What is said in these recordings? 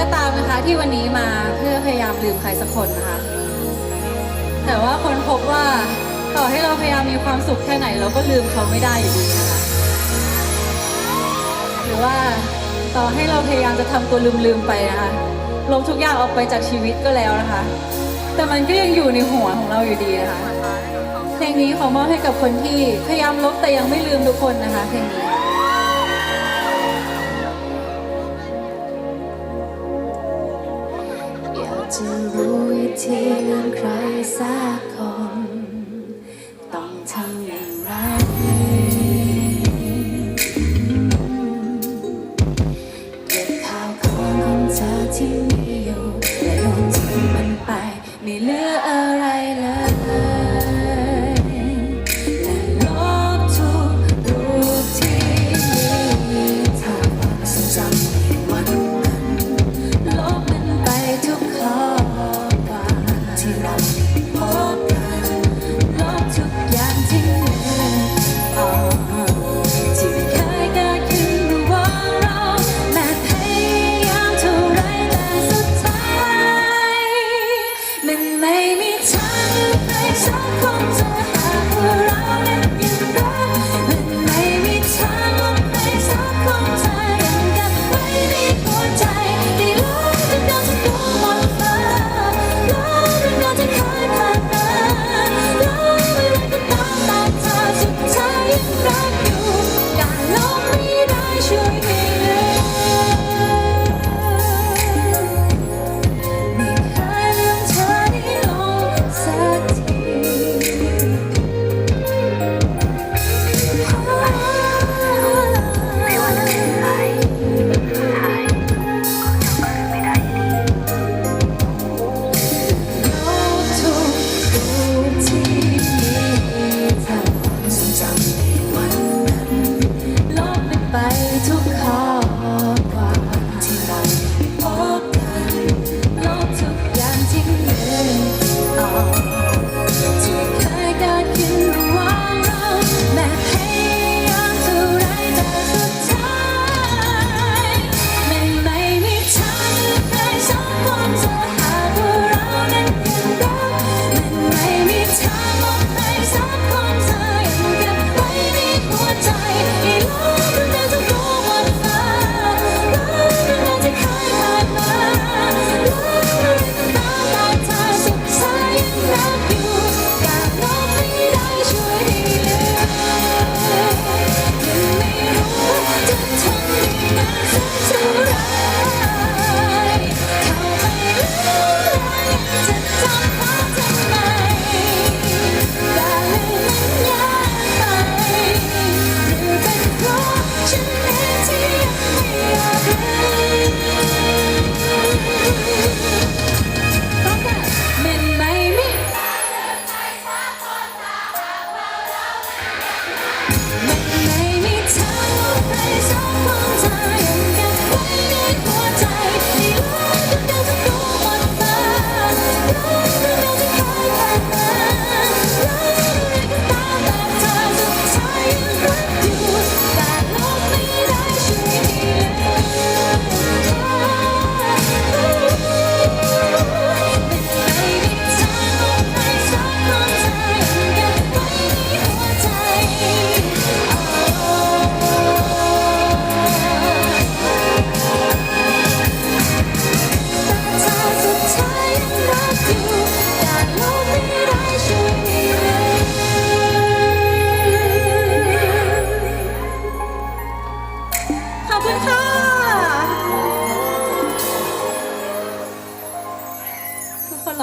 ก็ตามนะคะที่วันนี้มาเพื่อพยายามลืมใครสักคนนะคะ แต่ว่าคนพบว่าต่อให้เราพยายามมีความสุขแค่ไหนเราก็ลืมเขาไม่ได้อยู่ดีนะคะ หรือว่าต่อให้เราพยายามจะทำตัวลืมๆไปนะคะลบทุกอย่างออกไปจากชีวิตก็แล้วนะคะ แต่มันก็ยังอยู่ในหัวของเราอยู่ดีนะคะเพลงนี้ขอมอบให้กับคนที่พยายามลบแต่ยังไม่ลืมทุกคนนะคะเพลงนี้ จะรู้วิธีเรื่อนใครสักคน ต้องทำอย่างไร เก็บข่าวของของเธอที่มีอยู่และโยนทิ้งมันไป ไม่เหลืออะไร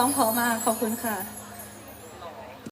ร้องพอมากขอบคุณค่ะ